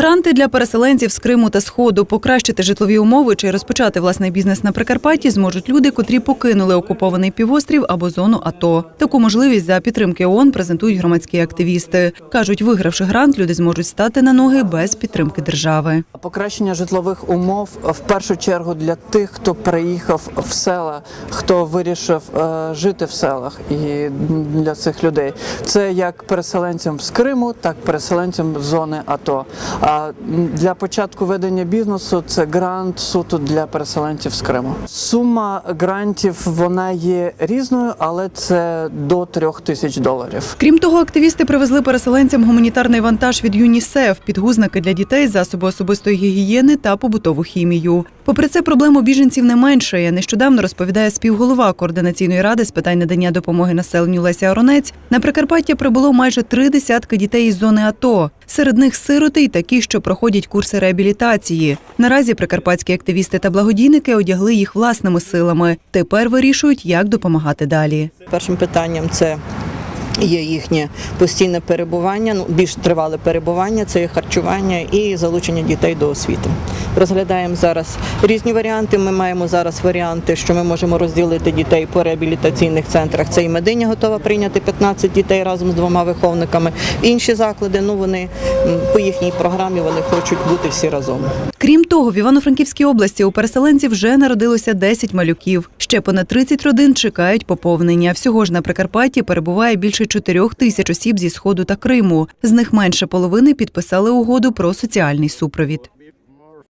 Гранти для переселенців з Криму та Сходу покращити житлові умови чи розпочати власний бізнес на Прикарпатті зможуть люди, котрі покинули окупований півострів або зону АТО. Таку можливість за підтримки ООН презентують громадські активісти. кажуть, вигравши грант, люди зможуть стати на ноги без підтримки держави. Покращення житлових умов в першу чергу для тих, хто приїхав в села, хто вирішив е, жити в селах, і для цих людей це як переселенцям з Криму, так і переселенцям з зони АТО. А для початку ведення бізнесу це грант суто для переселенців з Криму. Сума грантів вона є різною, але це до трьох тисяч доларів. Крім того, активісти привезли переселенцям гуманітарний вантаж від ЮНІСЕФ, підгузники для дітей, засоби особистої гігієни та побутову хімію. Попри це, проблем у біженців не меншає. Нещодавно розповідає співголова координаційної ради з питань надання допомоги населенню Леся Оронець. На Прикарпаття прибуло майже три десятки дітей із зони АТО. Серед них сироти й такі, що проходять курси реабілітації. Наразі прикарпатські активісти та благодійники одягли їх власними силами. Тепер вирішують, як допомагати далі. Першим питанням це є їхнє постійне перебування, ну більш тривале перебування, це харчування і залучення дітей до освіти. Розглядаємо зараз різні варіанти. Ми маємо зараз варіанти, що ми можемо розділити дітей по реабілітаційних центрах. Це і мединя готова прийняти 15 дітей разом з двома виховниками. Інші заклади, ну вони по їхній програмі вони хочуть бути всі разом. Крім того, в Івано-Франківській області у переселенців вже народилося 10 малюків. Ще понад 30 родин чекають поповнення. Всього ж на Прикарпатті перебуває більше 4 тисяч осіб зі сходу та Криму. З них менше половини підписали угоду про соціальний супровід.